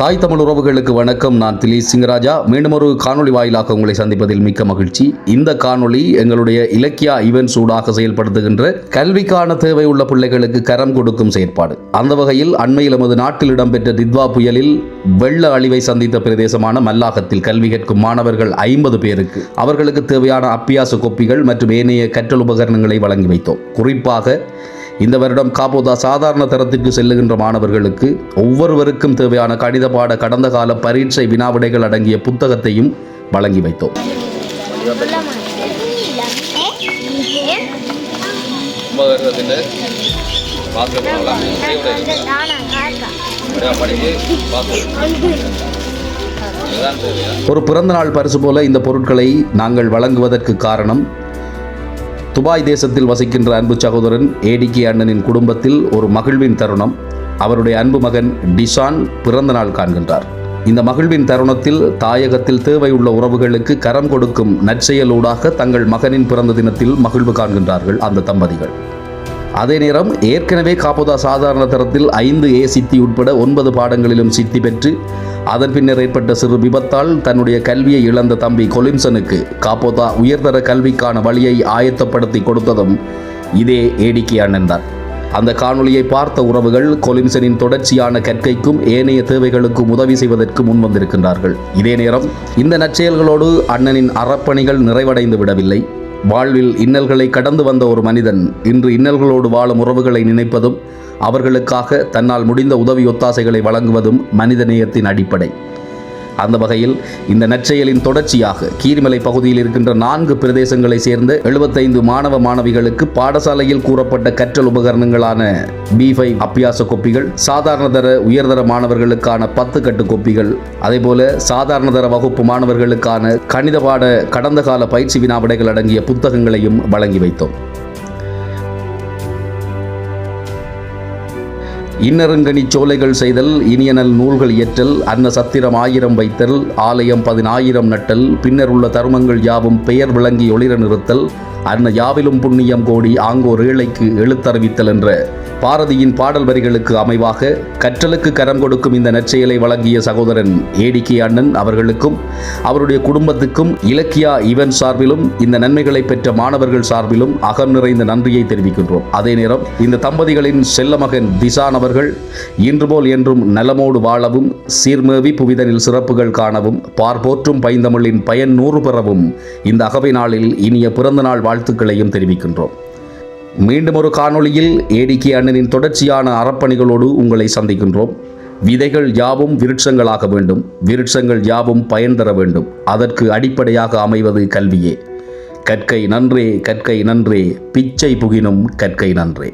தாய் தமிழ் உறவுகளுக்கு வணக்கம். நான் திலீப் சிங்கராஜா. மீண்டும் ஒரு காணொலி வாயிலாக உங்களை சந்திப்பதில் மிக்க மகிழ்ச்சி. இந்த காணொலி எங்களுடைய இலக்கியா ஈவென்ட்ஸ் ஊடாக செயல்படுத்துகின்ற கல்விக்கான தேவை உள்ள பிள்ளைகளுக்கு கரம் கொடுக்கும் செயற்பாடு. அந்த வகையில் அண்மையில் எமது நாட்டில் இடம்பெற்ற தித்வா புயலில் வெள்ள அழிவை சந்தித்த பிரதேசமான மல்லாகத்தில் கல்வி கற்கும் மாணவர்கள் ஐம்பது பேருக்கு அவர்களுக்கு தேவையான அப்பியாச கொப்பிகள் மற்றும் ஏனைய கற்றல் உபகரணங்களை வழங்கி வைத்தோம். குறிப்பாக இந்த வருடம் காபோதா சாதாரண தரத்திற்கு செல்லுகின்ற மாணவர்களுக்கு ஒவ்வொருவருக்கும் தேவையான கணித பாட கடந்த கால பரீட்சை வினாவிடைகள் அடங்கிய புத்தகத்தையும் வழங்கி வைத்தோம். ஒரு பிறந்தநாள் பரிசு போல இந்த பொருட்களை நாங்கள் வழங்குவதற்கு காரணம் துபாய் தேசத்தில் வசிக்கின்ற அன்பு சகோதரன் ஏடிகே அண்ணனின் குடும்பத்தில் ஒரு மகிழ்வின் தருணம். அவருடைய அன்பு மகன் டிஷான் பிறந்த நாள் காண்கின்றார். இந்த மகிழ்வின் தருணத்தில் தாயகத்தில் தேவையுள்ள உறவுகளுக்கு கரம் கொடுக்கும் நற்செயலூடாக தங்கள் மகனின் பிறந்த தினத்தில் மகிழ்வு காண்கின்றார்கள் அந்த தம்பதிகள். அதே நேரம் ஏற்கனவே காப்பதா சாதாரண தரத்தில் ஐந்து ஏ சித்தி உட்பட ஒன்பது பாடங்களிலும் சித்தி பெற்று அதன் பின்னர் ஏற்பட்ட சிறு விபத்தால் தன்னுடைய கல்வியை இழந்த தம்பி கொலிம்சனுக்கு காப்போதா உயர்தர கல்விக்கான வழியை ஆயத்தப்படுத்தி கொடுத்ததும் இதே ஏடிக்கை அண்ணன் தான். அந்த காணொளியை பார்த்த உறவுகள் கொலிம்சனின் தொடர்ச்சியான கற்கைக்கும் ஏனைய தேவைகளுக்கும் உதவி செய்வதற்கு முன் வந்திருக்கின்றார்கள். இதே நேரம் இந்த நற்செயல்களோடு அண்ணனின் அறப்பணிகள் நிறைவடைந்து விடவில்லை. வாழ்வில் இன்னல்களை கடந்து வந்த ஒரு மனிதன் இன்று இன்னல்களோடு வாழும் உறவுகளை நினைப்பதும் அவர்களுக்காக தன்னால் முடிந்த உதவி ஒத்தாசைகளை வழங்குவதும் மனிதநேயத்தின் அடிப்படை. அந்த வகையில் இந்த நற்செயலின் தொடர்ச்சியாக கீரிமலை பகுதியில் இருக்கின்ற நான்கு பிரதேசங்களை சேர்ந்த எழுபத்தைந்து மாணவ மாணவிகளுக்கு பாடசாலையில் கூறப்பட்ட கற்றல் உபகரணங்களான பி ஃபைவ் அப்பியாச கொப்பிகள் சாதாரண தர உயர்தர மாணவர்களுக்கான பத்து கட்டு கொப்பிகள் அதேபோல சாதாரண தர வகுப்பு மாணவர்களுக்கான கணித பாட கடந்த கால பயிற்சி வினாவிடைகள் அடங்கிய புத்தகங்களையும் வழங்கி வைத்தோம். இன்னருங்கனி சோலைகள் செய்தல் இனியனல் நூல்கள் இயற்றல் அன்ன சத்திரம் ஆயிரம் வைத்தல் ஆலயம் பதினாயிரம் நட்டல் பின்னர் உள்ள தருமங்கள் யாவும் பெயர் விளங்கி ஒளிர நிறுத்தல் அன்ன யாவிலும் புண்ணியம் கோடி ஆங்கோர் ஏழைக்கு எழுத்தறிவித்தல் என்ற பாரதியின் பாடல் வரிகளுக்கு அமைவாக கற்றலுக்கு கரம் கொடுக்கும் இந்த நற்செயலை வழங்கிய சகோதரன் ஏடிகே அண்ணன் அவர்களுக்கும் அவருடைய குடும்பத்துக்கும் இலக்கியா இவன் சார்பிலும் இந்த நன்மைகளை பெற்ற மாணவர்கள் சார்பிலும் அகம் நிறைந்த நன்றியை தெரிவிக்கின்றோம். அதே நேரம் இந்த தம்பதிகளின் செல்ல மகன் திசான் அவர்கள் இன்று போல் என்றும் நலமோடு வாழவும் சீர்மேவி புவிதனில் சிறப்புகள் காணவும் பார்போற்றும் பைந்தமிழின் பயன் நூறு பெறவும் இந்த அகவை நாளில் இனிய பிறந்தநாள் வாழ்த்துக்களையும் தெரிவிக்கின்றோம். மீண்டும் ஒரு காணொளியில் ஏடிகே அண்ணனின் தொடர்ச்சியான அறப்பணிகளோடு உங்களை சந்திக்கின்றோம். விதைகள் யாவும் விருட்சங்களாக வேண்டும். விருட்சங்கள் யாவும் பயன் தர வேண்டும். அதற்கு அடிப்படையாக அமைவது கல்வியே. கற்கை நன்றே கற்கை நன்றே. பிச்சை புகினும் கற்கை நன்றே.